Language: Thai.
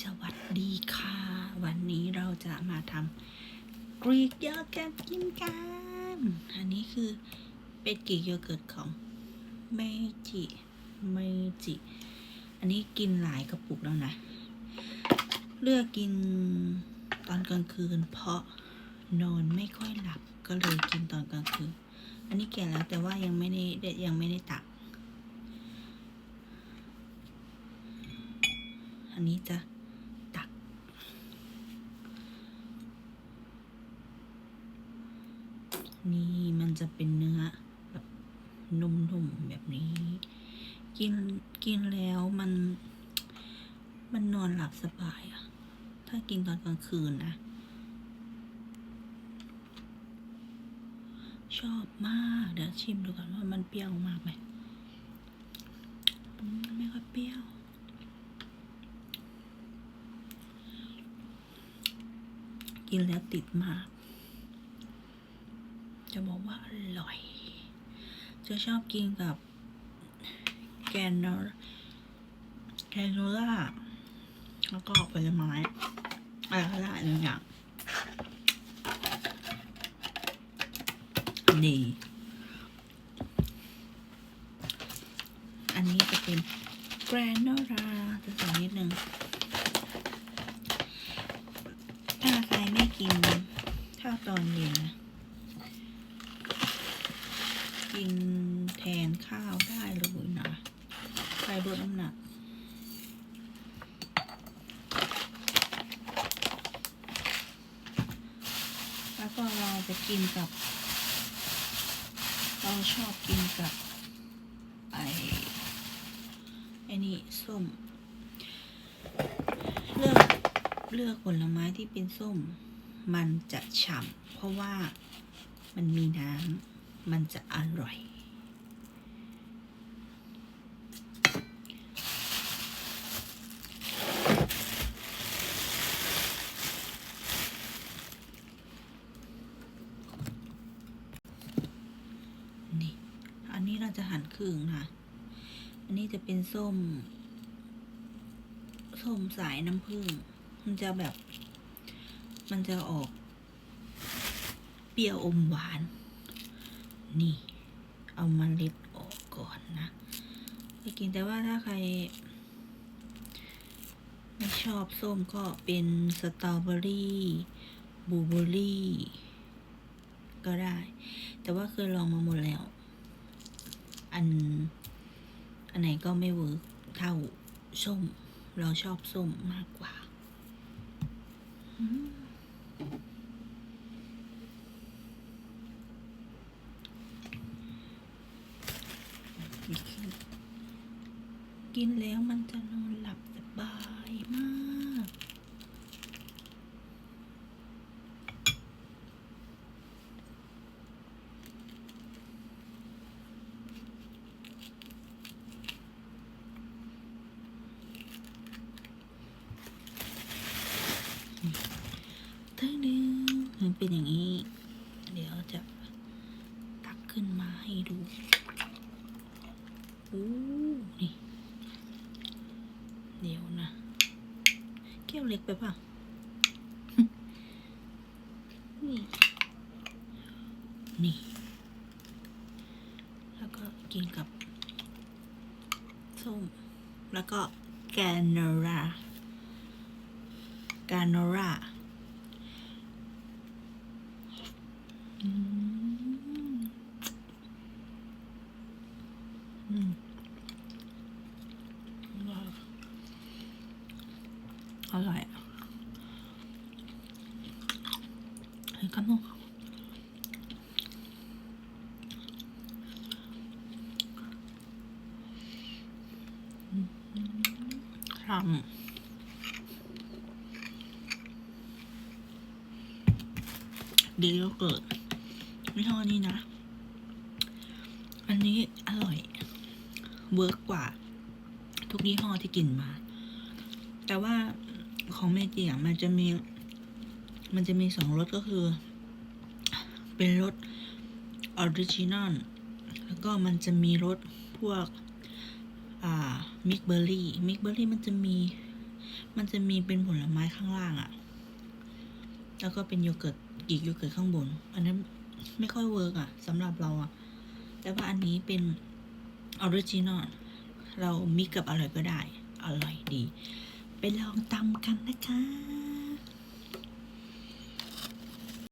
สวัสดีค่ะ วันนี้เราจะมาทำกรีกโยเกิร์ตกินกัน อันนี้คือเป็นกรีกโยเกิร์ตของเมจิเมจิ อันนี้กินหลายกระปุกแล้วนะ เลือกกินตอนกลางคืน เพราะนอนไม่ค่อยหลับก็เลยกินตอนกลางคืน อันนี้แก่แล้วแต่ว่ายังไม่ได้ยังไม่ได้ตัก อันนี้จะตัก นี่มัน จะเป็นเนื้อแบบนุ่มๆแบบนี้ กินกินแล้วมัน มันนอนหลับสบายอะถ้ากินตอนกลางคืนนะ ชอบมากเดี๋ยวชิมดูก่อนว่ามันเปรี้ยวมากไหมอืมไม่ค่อยเปรี้ยวกินแล้วติดมาก จะบอกว่าอร่อย จะชอบกินกับแกนนแกนโนล่า แล้วก็ผลไม้อะไรก็ได้หนึ่งอย่างดีอันนี้จะเป็นแกรนโนล่าจะใส่นิดนึงถ้าใครไม่กินข้าวตอนเย็นนะ กินแท นข้าวได้เลยนะใครลดน้ำหนัก แล้วก็เราจะกินกับ เราชอบกินกับ ไอ้ไอ้นี่ส้ม เลือกเลือกผลไม้ที่เป็นส้ม มันจะฉ่ำเพราะว่ามันมีน้ำมันจะอร่อย นี่ อันนี้เราจะหั่นครึ่งนะอันนี้จะเป็นส้ม ส้มสายน้ำผึ้ง มันจะแบบ มันจะออก เปรี้ยวอมหวาน นี่ เอามาเล็ดออกก่อนนะไปกินแต่ว่าถ้าใคร ไม่ชอบส้มก็เป็นสตรอเบอรี่บลูเบอรี่ก็ได้ แต่ว่าเคยลองมาหมดแล้ว อัน อันไหนก็ไม่เวิร์กเท่าส้ม เราชอบส้มมากกว่า กินแล้วมันจะนอนหลับสบายมาก ทึ่งนึงมัน เป็นอย่างนี้ เดี๋ยวจะตักขึ้นมาให้ดูอู้นี่ เดี๋ยวนะแก้วเล็กไปป่ะ นี่ นี่ แล้วก็กินกับส้ม แล้วก็แกนโนรา กาโนรา อืมอืมอร่อยอร่อยเฮ้ยกันมั้งทำดีก็เกิด ไม่เท่านี้นะ อันนี้อร่อย เวิร์กกว่า ทุกยี่ห้อที่กินมา แต่ว่าของเมจิอะมันจะมี มันจะมีสองรสก็คือ เป็นรสออริจินอลแล้วก็มันจะมีรสพวก อ่า มิกเบอร์รี่ มิกเบอร์รี่มันจะมี มันจะมีเป็นผลไม้ข้างล่างอะ่ะ แล้วก็เป็นโยเกิร์ตกีกโยเกิร์ตข้างบน อันนั้น ไม่ค่อยเวิร์กอะสำหรับเราอะแต่ว่าอันนี้เป็นออริจินอลเรามิกกับอร่อยก็ได้ อร่อยดี ไปลองตำกันนะคะ